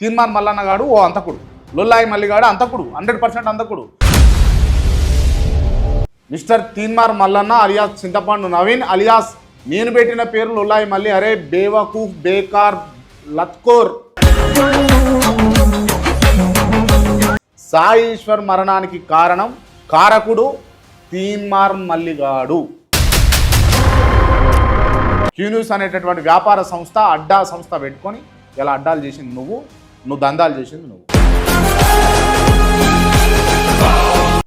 తీర్మాన్ మల్లన్న గాడు ఓ అంతకుడు. లొల్లాయి మల్లిగాడు అంతకుడు. Hundred percent అంతకుడు. Mister Teenmar Mallanna alias Chintapandu Naveen alias నేను పెట్టిన పేరు లొల్లాయి మల్లి. అరే బేవకూఫ్ బేకార్ లత్కోర్. సాయిశ్వర్ మరణానికి కారణం కారకుడు తీన్మార్ మల్లిగాడు క్యూన్యూస్ అనేటటువంటి వ్యాపార సంస్థ అడ్డా సంస్థ పెట్టుకొని ఇలా అడ్డాలు చేసింది నువ్వు. నువ్వు దందాలు చేసింది నువ్వు.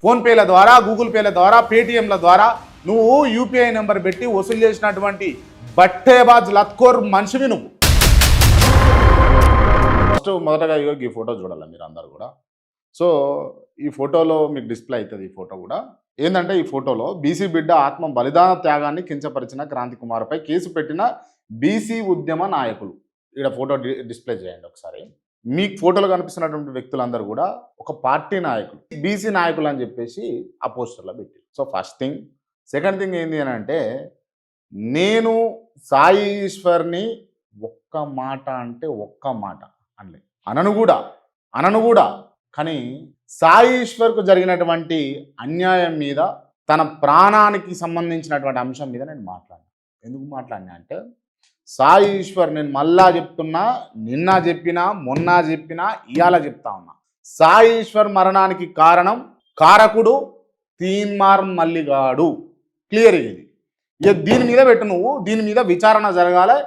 ఫోన్పేల ద్వారా గూగుల్ పేల ద్వారా పేటిఎంల ద్వారా నువ్వు యూపీఐ నెంబర్ పెట్టి వసూలు చేసినటువంటి బట్టేబాజ్ లత్కోర్ మనిషివి నువ్వు. ఫస్ట్ మొదటగా ఇగో ఈ ఫోటో చూడాలి మీరు అందరు కూడా? సో ఈ ఫోటోలో మీకు డిస్ప్లే అవుతుంది ఈ ఫోటో కూడా. ఏంటంటే ఈ ఫోటోలో బీసీ బిడ్డ ఆత్మ బలిదాన త్యాగాన్ని కించపరిచిన క్రాంతి కుమార్పై కేసు పెట్టిన బీసీ ఉద్యమ నాయకులు. ఇక్కడ ఫోటో డి- డిస్ప్లే చేయండి ఒకసారి. మీకు ఫోటోలో కనిపిస్తున్నటువంటి వ్యక్తులందరూ కూడా ఒక పార్టీ నాయకులు బీసీ నాయకులు అని చెప్పేసి ఆ పోస్టర్లో పెట్టారు. So first thing. Second thing ఏంటి అని అంటే నేను సాయి ఈశ్వర్ని ఒక్క మాట అంటే ఒక్క మాట అనలే అనను కూడా అనను కూడా. కానీ సాయి ఈశ్వర్కు జరిగినటువంటి అన్యాయం మీద తన ప్రాణానికి సంబంధించినటువంటి అంశం మీద నేను మాట్లాడాను. ఎందుకు మాట్లాడినా అంటే సాయి ఈశ్వర్ నేను మళ్ళా చెప్తున్నా నిన్న చెప్పినా మొన్న చెప్పినా ఇవాళ చెప్తా ఉన్నా. సాయి ఈశ్వర్ మరణానికి కారణం కారకుడు తీన్మార్ మల్లిగాడు. క్లియర్ ఇది. ఇక దీని మీద పెట్టు నువ్వు దీని మీద విచారణ జరగాలి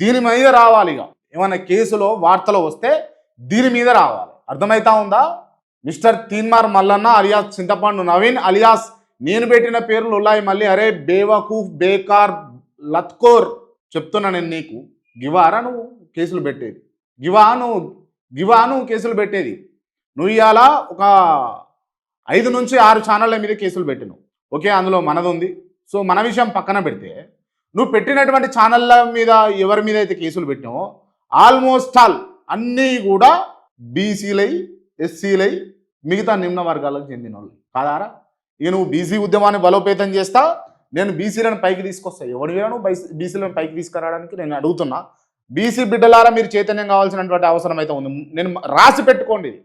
దీని మీద రావాలి ఇక. ఏమైనా కేసులో వార్తలో వస్తే దీని మీద రావాలి. అర్థమవుతా ఉందా? మిస్టర్ తీన్మార్ మల్లన్న అలియాస్ చింతపండు నవీన్ అలియాస్ నేను పెట్టిన పేర్లు ఉన్నాయి మళ్ళీ. అరే బేవకూఫ్ బేకార్ లత్కోర్ చెప్తున్నా నేను నీకు. గివారా నువ్వు కేసులు పెట్టేది? గివా నువ్వు గివా నువ్వు కేసులు పెట్టేది. నువ్వు ఇవాళ ఒక ఐదు నుంచి ఆరు ఛానళ్ళ మీద కేసులు పెట్టినావు. ఓకే అందులో మనది ఉంది సో మన విషయం పక్కన పెడితే నువ్వు పెట్టినటువంటి ఛానళ్ళ మీద ఎవరి మీద అయితే కేసులు పెట్టినావో ఆల్మోస్ట్ ఆల్ అన్నీ కూడా బీసీలై ఎస్సీలై మిగతా నిమ్న వర్గాలకు చెందిన వాళ్ళు కాదారా? ఇక నువ్వు బీసీ ఉద్యమాన్ని బలోపేతం చేస్తా నేను బీసీలను పైకి తీసుకొస్తా. ఎవడు వీరను బైసీ బీసీలను పైకి తీసుకురావడానికి నేను అడుగుతున్నా. బీసీ బిడ్డలారా మీరు చైతన్యం కావాల్సినటువంటి అవసరం అయితే ఉంది. నేను రాసి పెట్టుకోండి. ఇది.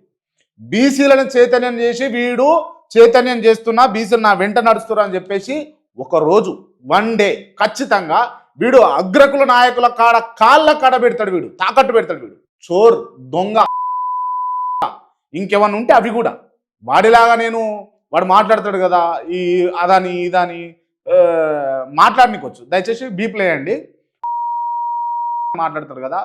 బీసీలను చైతన్యం చేసి వీడు చైతన్యం చేస్తున్నా బీసీలు నా వెంట నడుస్తున్నా అని చెప్పేసి ఒక రోజు వన్ డే ఖచ్చితంగా వీడు అగ్రకుల నాయకుల కాడ కాళ్ళ కాడ పెడతాడు వీడు. తాకట్టు పెడతాడు వీడు. చోర్ దొంగ. ఇంకేమన్నా ఉంటే అవి కూడా. వాడిలాగా నేను వాడు మాట్లాడతాడు కదా ఈ అదని ఇదని మాట్లాడనికొచ్చు. దయచేసి బీప్లేయండి మాట్లాడతారు కదా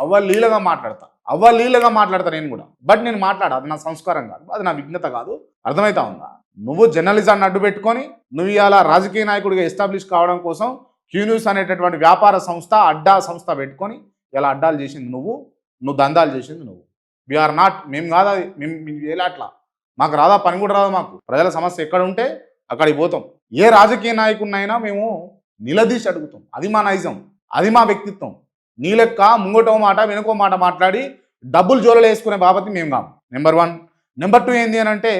అవ్వలీలగా మాట్లాడతా. అవ్వలీలగా మాట్లాడతా నేను కూడా. బట్ నేను మాట్లాడ అది నా సంస్కారం కాదు అది నా విఘ్నత కాదు. అర్థమవుతా ఉందా? నువ్వు జర్నలిజాన్ని అడ్డు పెట్టుకొని నువ్వు ఇవాళ రాజకీయ నాయకుడిగా ఎస్టాబ్లిష్ కావడం కోసం క్యూన్యూస్ అనేటటువంటి వ్యాపార సంస్థ అడ్డా సంస్థ పెట్టుకొని ఇలా అడ్డాలు చేసింది నువ్వు నువ్వు దందాలు చేసింది నువ్వు. వీఆర్ నాట్ మేము కాదా అది. మేము మేము అట్లా? మాకు రాదా పని కూడా రాదా మాకు? ప్రజల సమస్య ఎక్కడ ఉంటే అక్కడికి పోతాం. ఏ రాజకీయ నాయకుడినైనా మేము నిలదీసి అడుగుతాం. అది మా నైజం. అది మా వ్యక్తిత్వం. నీ లెక్క ముంగటో మాట వెనుకో మాట మాట్లాడి డబ్బులు జోలలు వేసుకునే బాబతి మేము కాము నెంబర్ వన్ నెంబర్ టూ ఏంది అని అంటే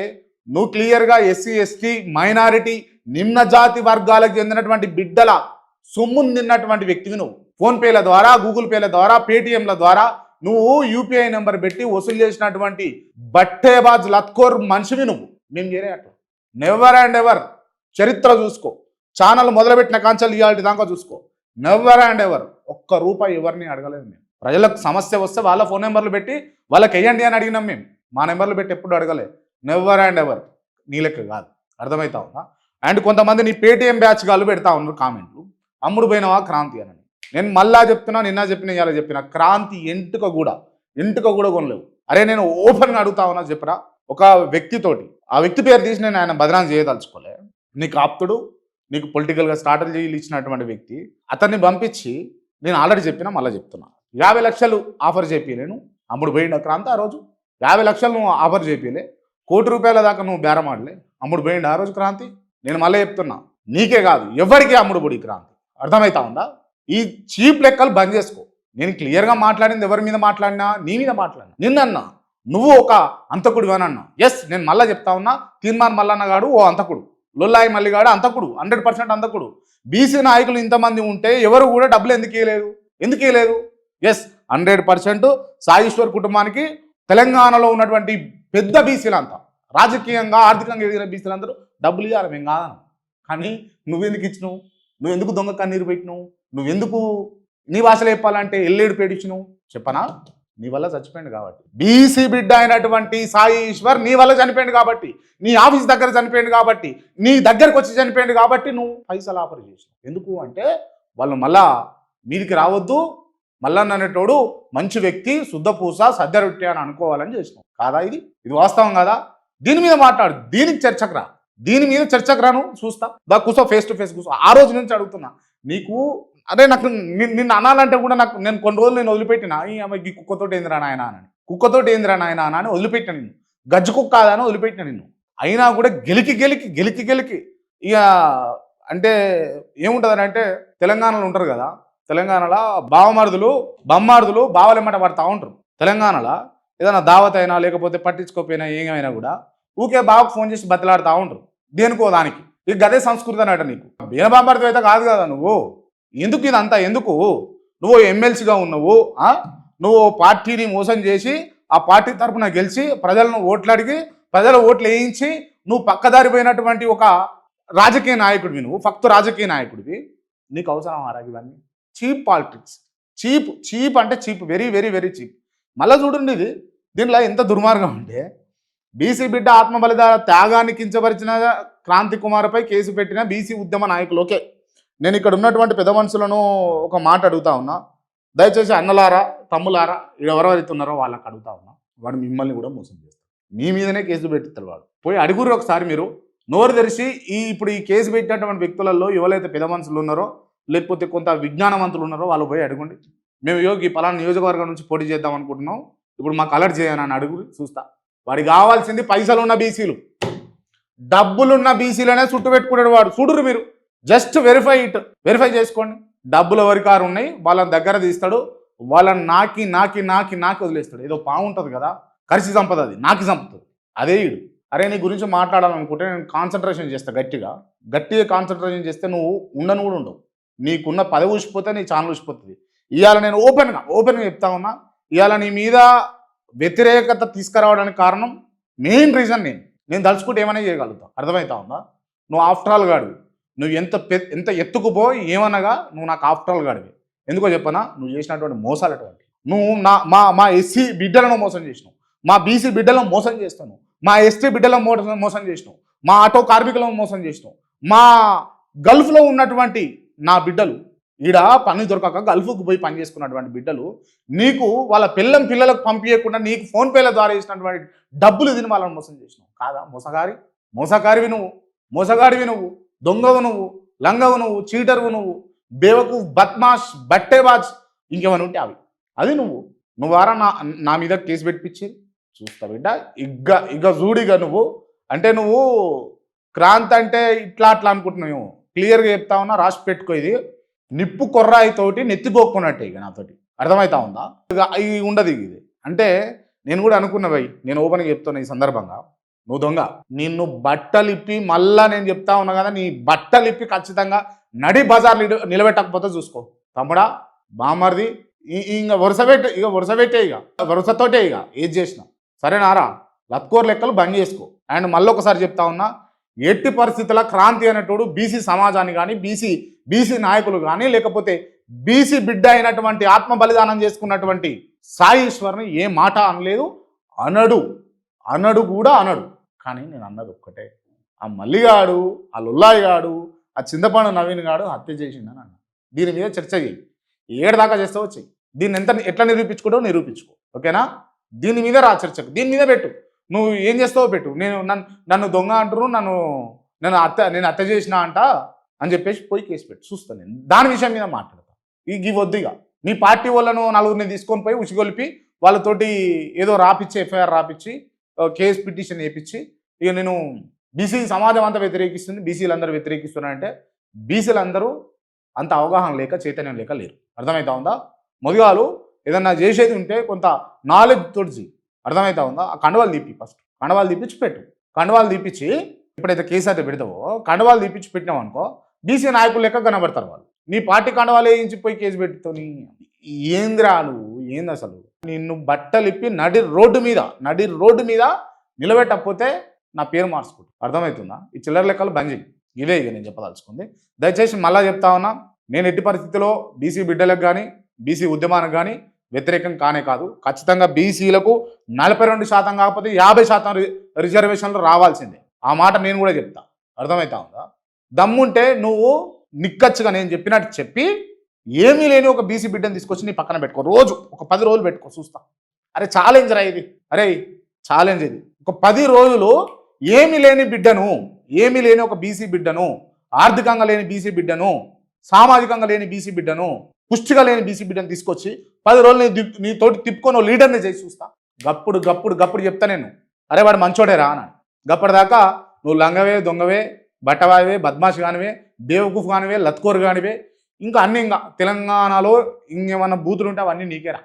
నువ్వు క్లియర్గా ఎస్సీ ఎస్టీ మైనారిటీ నిమ్న జాతి వర్గాలకు చెందినటువంటి బిడ్డల సొమ్మును తిన్నటువంటి వ్యక్తివి నువ్వు. ఫోన్పేల ద్వారా గూగుల్ పేల ద్వారా పేటిఎంల ద్వారా నువ్వు యూపీఐ నెంబర్ పెట్టి వసూలు చేసినటువంటి బట్టేబాజ్ లత్కోర్ మనిషివి నువ్వు. మేము చేరే అట్లా. నెవర్ అండ్ ఎవర్ చరిత్ర చూసుకో. ఛానల్ మొదలుపెట్టిన కాంచెలు ఇవాళ దాకా చూసుకో. Never and ever? ఒక్క రూపాయి ఎవరిని అడగలేదు మేము. ప్రజలకు సమస్య వస్తే వాళ్ళ ఫోన్ నెంబర్లు పెట్టి వాళ్ళకి వేయండి అని అడిగినాం మేము. మా నెంబర్లు పెట్టి ఎప్పుడు అడగలే. Never and ever? నీ లెక్క కాదు. అర్థమవుతా ఉందా? అండ్ కొంతమంది నీ పేటిఎం బ్యాచ్ గాలు పెడతా ఉన్నారు కామెంట్లు. అమ్ముడు పోయినవా? క్రాంతి అని నేను మళ్ళా చెప్తున్నా నిన్న చెప్పిన ఇలా చెప్పిన క్రాంతి ఎంటుక కూడా ఎంటుక కూడా కొనలేవు. అరే నేను ఓపెన్గా అడుగుతా ఉన్నా చెప్పరా? ఒక వ్యక్తితోటి. ఆ వ్యక్తి పేరు తీసి నేను ఆయన బదనాం చేయదలుచుకోలే. నీకు ఆప్తుడు నీకు పొలిటికల్గా స్ట్రాటజీలు ఇచ్చినటువంటి వ్యక్తి అతన్ని పంపించి నేను ఆల్రెడీ చెప్పినా మళ్ళీ చెప్తున్నా. యాభై లక్షలు ఆఫర్ చేపియలేను అమ్ముడు పోయిండు క్రాంతి ఆ రోజు. యాభై లక్షలు నువ్వు ఆఫర్ చేపియలే కోటి రూపాయల దాకా నువ్వు బేరం ఆడలే అమ్ముడు పోయిండు ఆ రోజు క్రాంతి. నేను మళ్ళీ చెప్తున్నా నీకే కాదు ఎవరికి అమ్ముడు పొడి క్రాంతి. అర్థమవుతా ఉందా? ఈ చీప్ లెక్కలు బంద్ చేసుకో. నేను క్లియర్గా మాట్లాడింది ఎవరి మీద మాట్లాడినా నీ మీద మాట్లాడినా. నిన్నన్నా నువ్వు ఒక అంతకుడు అని అన్నా ఎస్ నేను మళ్ళీ చెప్తా ఉన్నా తీర్మాన్ మల్లన్న గాడు ఓ అంతకుడు. లొల్లాయి మల్లిగాడు అంతకుడు హండ్రెడ్ పర్సెంట్ అంతకుడు. బీసీ నాయకులు ఇంతమంది ఉంటే ఎవరు కూడా డబ్బులు ఎందుకు ఇవ్వలేదు ఎందుకు ఇవ్వలేదు ఎస్ హండ్రెడ్ పర్సెంట్ సాయిశ్వర్ కుటుంబానికి తెలంగాణలో ఉన్నటువంటి పెద్ద బీసీలంతా రాజకీయంగా ఆర్థికంగా ఎదిగిన బీసీలందరూ డబ్బులు ఇవ్వాలి మేము కాదను. కానీ నువ్వెందుకు ఇచ్చినావు? నువ్వు ఎందుకు దొంగ కన్నీరు పెట్టినావు? నువ్వెందుకు నీ భాషలో చెప్పాలంటే ఎల్లేడు పేడిచ్చినావు? చెప్పనా? నీ వల్ల చచ్చిపోయింది కాబట్టి. బీసీ బిడ్డ అయినటువంటి సాయి ఈశ్వర్ నీ వల్ల చనిపోయింది కాబట్టి నీ ఆఫీస్ దగ్గర చనిపోయింది కాబట్టి నీ దగ్గరకు వచ్చి చనిపోయింది కాబట్టి నువ్వు పైసలు ఆఫర్ చేసినావు. ఎందుకు అంటే వాళ్ళు మళ్ళా మీదికి రావద్దు మల్లన్న అనేటోడు మంచి వ్యక్తి శుద్ధపూస సద్య రొట్టె అని అనుకోవాలని చేసినావు. కాదా ఇది? ఇది వాస్తవం కదా? దీని మీద మాట్లాడు దీనికి చర్చకు రా. దీని మీద చర్చకు రాను చూస్తా. దా కూసో ఫేస్ టు ఫేస్ కూర్చో ఆ రోజు నుంచి అడుగుతున్నా నీకు అదే నాకు నిన్- నిన్ను అనాలంటే కూడా నాకు నేను కొన్ని రోజులు నేను వదిలిపెట్టిన ఈ అమ్మాయికి కుక్కతోటి ఏందిరా నాయన అని. కుక్కతోటి ఏందిరా నాయన అని వదిలిపెట్టిన నిన్ను. గజ్జు కుక్క కాదని వదిలిపెట్టిన నిన్ను. అయినా కూడా గెలికి గెలికి గెలికి గెలికి ఇక అంటే ఏముంటుందని అంటే తెలంగాణలో ఉంటారు కదా తెలంగాణలో బావమరుదులు బమ్మారుదులు బావలెమ్మట పడతా ఉంటారు. తెలంగాణలో ఏదైనా దావత్ అయినా లేకపోతే పట్టించుకోకపోయినా ఏమైనా కూడా ఊకే బావకు ఫోన్ చేసి బతిలాడుతూ ఉంటారు. దేనికో దానికి. ఇక గదే సంస్కృతి అనట నీకు. బీనబాంబర్తో అయితే కాదు కదా నువ్వు. ఎందుకు ఇదంతా? ఎందుకు? నువ్వు ఎమ్మెల్సీగా ఉన్నావు నువ్వు పార్టీని మోసం చేసి ఆ పార్టీ తరపున గెలిచి ప్రజలను ఓట్లు అడిగి ప్రజల ఓట్లు వేయించి నువ్వు పక్కదారి పోయినటువంటి ఒక రాజకీయ నాయకుడివి నువ్వు ఫక్తు రాజకీయ నాయకుడివి. నీకు అవసరం ఆరా ఇవన్నీ? Cheap politics. చీప్ చీప్ అంటే cheap very very very cheap. మళ్ళీ చూడండి ఇది. దీనిలో ఎంత దుర్మార్గం అంటే బీసీ బిడ్డ ఆత్మ బలిదాన త్యాగాన్ని కించపరిచిన క్రాంతి కుమార్పై కేసు పెట్టిన బీసీ ఉద్యమ నాయకులు ఓకే. నేను ఇక్కడ ఉన్నటువంటి పెద్ద మనుషులను ఒక మాట అడుగుతా ఉన్నా. దయచేసి అన్నలారా తమ్ములారా ఎవరెవరైతే ఉన్నారో వాళ్ళకి అడుగుతా ఉన్నా. వాడు మిమ్మల్ని కూడా మోసం చేస్తాడు. మీ మీదనే కేసు పెట్టిస్తారు వాడు. పోయి అడుగురు ఒకసారి మీరు. నోరు తెరిచి ఈ ఇప్పుడు ఈ కేసు పెట్టినటువంటి వ్యక్తులలో ఎవరైతే పెద్ద మనుషులు ఉన్నారో లేకపోతే కొంత విజ్ఞానవంతులు ఉన్నారో వాళ్ళు పోయి అడగండి. మేము యోగి పలానా నియోజకవర్గం నుంచి పోటీ చేద్దాం అనుకుంటున్నాం. ఇప్పుడు మాకు అలర్ట్ చేయను అని అడుగు చూస్తా. వాడికి కావాల్సింది పైసలు ఉన్న బీసీలు. డబ్బులున్న బీసీలనే చుట్టు పెట్టుకున్నాడు వాడు చూడురు మీరు. జస్ట్ వెరిఫై ఇట్ వెరిఫై చేసుకోండి. డబ్బులు ఎవరికారు ఉన్నాయి వాళ్ళని దగ్గర తీస్తాడు. వాళ్ళని నాకి నాకి నాకి నాకి వదిలేస్తాడు. ఏదో పాము ఉంటుంది కదా కరిసి సంపద అది నాకి సంపద అదే ఇడు అరే నీ గురించి మాట్లాడాలనుకుంటే నేను కాన్సన్ట్రేషన్ చేస్తా గట్టిగా. గట్టిగా కాన్సన్ట్రేషన్ చేస్తే నువ్వు ఉండను కూడా ఉండవు. నీకున్న పదవి ఊసిపోతే నీ ఛానల్ ఊసిపోతుంది. ఇవాళ నేను ఓపెన్గా ఓపెన్గా చెప్తా ఉన్నా ఇవాళ నీ మీద వ్యతిరేకత తీసుకురావడానికి కారణం మెయిన్ రీజన్ నేను. నేను తలుచుకుంటే ఏమైనా చేయగలుగుతా. అర్థమవుతా ఉందా? నువ్వు ఆఫ్టర్ ఆల్ గాడివి. నువ్వు ఎంత పె ఎంత ఎత్తుకుపోయి ఏమనగా నువ్వు నాకు ఆఫ్టర్ గడివి. ఎందుకో చెప్పనా? నువ్వు చేసినటువంటి మోసాలు అటువంటి నువ్వు నా మా మా ఎస్సీ బిడ్డలను మోసం చేసినావు. మా బీసీ బిడ్డలను మోసం చేస్తాను మా ఎస్టీ బిడ్డలను మోసం మోసం చేసినావు. మా ఆటో కార్మికులను మోసం చేసినావు. మా గల్ఫ్లో ఉన్నటువంటి నా బిడ్డలు ఈడ పని దొరకక గల్ఫ్కు పోయి పని చేసుకున్నటువంటి బిడ్డలు నీకు వాళ్ళ పిల్లం పిల్లలకు పంపించకుండా నీకు ఫోన్పేల ద్వారా ఇచ్చినటువంటి డబ్బులు తిని వాళ్ళని మోసం చేసినావు. కాదా? మోసగారి? మోసగారివి నువ్వు. మోసగాడివి నువ్వు. దొంగవు నువ్వు లంగవు నువ్వు చీటరువు నువ్వు బేవకు బద్మాష్ బట్టేబాజ్ ఇంకేమైనా ఉంటే అవి. అది నువ్వు. నువ్వారా నా నా మీద కేసు పెట్టించి చూస్తా బిడ్డ ఇగ్గ ఇగ జూడిగా నువ్వు. అంటే నువ్వు క్రాంతి అంటే ఇట్లా అట్లా అనుకుంటున్నావు. క్లియర్గా చెప్తా ఉన్నా రాసి పెట్టుకో ఇది. నిప్పు కొర్రాయితోటి నెత్తిపోక్కున్నట్టే ఇక నాతోటి. అర్థమవుతా ఉందా? ఇక ఇది ఉండదు ఇది. అంటే నేను కూడా అనుకున్నా భయ్ నేను ఓపెన్గా చెప్తున్నా ఈ సందర్భంగా. నువ్వు దొంగ. నిన్ను బట్టలిప్పి మళ్ళా నేను చెప్తా ఉన్నా కదా నీ బట్టలిప్పి ఖచ్చితంగా నడి బజార్ నిలబెట్టకపోతే చూసుకో. తమ్ముడా బామర్ది ఇంకా వరుస పెట్టే ఇక వరుస పెట్టే ఇక వరుసతోటే ఇక ఏది చేసినా. సరేనారా? లత్కోర్ లెక్కలు బంద్ చేసుకో. అండ్ మళ్ళీ ఒకసారి చెప్తా ఉన్నా ఎట్టి పరిస్థితుల క్రాంతి అనేటోడు బీసీ సమాజాన్ని కానీ బీసీ బీసీ నాయకులు కానీ లేకపోతే బీసీ బిడ్డ అయినటువంటి ఆత్మ బలిదానం చేసుకున్నటువంటి సాయి ఈశ్వర్ని ఏ మాట అనలేదు అనడు. అనడు కూడా అనడు. కానీ నేను అన్నది ఒక్కటే. ఆ మల్లిగాడు ఆ లుల్లాయి గాడు ఆ చింతపండు నవీన్ గాడు హత్య చేసిండని అన్న. దీని మీద చర్చ చేయి ఏడు దాకా చేస్తావు చెయ్యి. దీన్ని ఎంత ఎట్లా నిరూపించుకుంటావో నిరూపించుకో. ఓకేనా? దీని మీద రా చర్చకు. దీని మీద పెట్టు. నువ్వు ఏం చేస్తావో పెట్టు. నేను నన్ను నన్ను దొంగ అంటారు నన్ను నేను అత్త నేను అత్త చేసిన అంట అని చెప్పేసి పోయి కేసు పెట్టు. చూస్తాను నేను. దాని విషయం మీద మాట్లాడతాను ఈ ఇవి వద్దు ఇక మీ పార్టీ వాళ్ళను నలుగురిని తీసుకొని పోయి ఉసిగొలిపి వాళ్ళతోటి ఏదో రాపిచ్చి ఎఫ్ఐఆర్ రాపిచ్చి కేసు పిటిషన్ వేయించి ఇక నేను బీసీ సమాజం అంతా వ్యతిరేకిస్తుంది బీసీలు అందరూ వ్యతిరేకిస్తున్నారంటే బీసీలు అందరూ అంత అవగాహన లేక చైతన్యం లేక లేరు. అర్థమవుతా ఉందా? మొదగాలు ఏదన్నా చేసేది ఉంటే కొంత నాలెడ్జ్ తోటి అర్థమవుతా ఉందా? ఆ కండవాలు తీపి ఫస్ట్ కండవాలు తీపిచ్చి పెట్టు. కండవాలు తీపిచ్చి ఎప్పుడైతే కేసు అయితే పెడతావో కండవాలు తీపిచ్చి పెట్టినావు అనుకో బీసీ నాయకులు లెక్క కనబడతారు వాళ్ళు. నీ పార్టీ కండవాలు వేయించి పోయి కేసు పెట్టుతోని ఏంద్రా నువ్వు? ఏంది అసలు నిన్ను బట్టలిప్పి నడి రోడ్డు మీద నడి రోడ్డు మీద నిలబెట్టకపోతే నా పేరు మార్చుకుంటు. అర్థమవుతుందా? ఈ చిల్లర లెక్కలు బంద్ చేయి ఇవే ఇక నేను చెప్పదలుచుకుంది. దయచేసి మళ్ళా చెప్తా ఉన్నా నేను ఎట్టి పరిస్థితిలో బీసీ బిడ్డలకు కానీ బీసీ ఉద్యమానికి కానీ వ్యతిరేకం కానే కాదు. ఖచ్చితంగా బీసీలకు నలభై రెండు శాతం కాకపోతే యాభై శాతం రి- రిజర్వేషన్లు రావాల్సిందే. ఆ మాట నేను కూడా చెప్తా. అర్థమవుతా ఉందా? దమ్ముంటే నువ్వు నిక్కచ్చుగా నేను చెప్పినట్టు చెప్పి ఏమీ లేని ఒక బీసీ బిడ్డను తీసుకొచ్చి నీ పక్కన పెట్టుకో. రోజు ఒక పది రోజులు పెట్టుకో చూస్తా. అరే ఛాలెంజ్ రా ఇది. అరే ఛాలెంజ్ ఇది. ఒక పది రోజులు ఏమి లేని బిడ్డను ఏమి లేని ఒక బీసీ బిడ్డను ఆర్థికంగా లేని బీసీ బిడ్డను సామాజికంగా లేని బీసీ బిడ్డను పుష్టిగా లేని బీసీ బిడ్డను తీసుకొచ్చి పది రోజులు నీ నీ తోటి తిప్పుకొని లీడర్ని చేసి చూస్తా. గప్పుడు గప్పుడు గప్పుడు చెప్తా నేను. అరే వాడు మంచోడే రా అన్నాడు. గప్పటిదాకా నువ్వు లంగవే దొంగవే బట్టవావే బద్మాష్ కానివే బేవకూఫ్ కానివే లత్కోర్ కానివే ఇంకా అన్ని ఇంకా తెలంగాణలో ఇంకేమన్నా బూతులు ఉంటే అవన్నీ నీకేరా.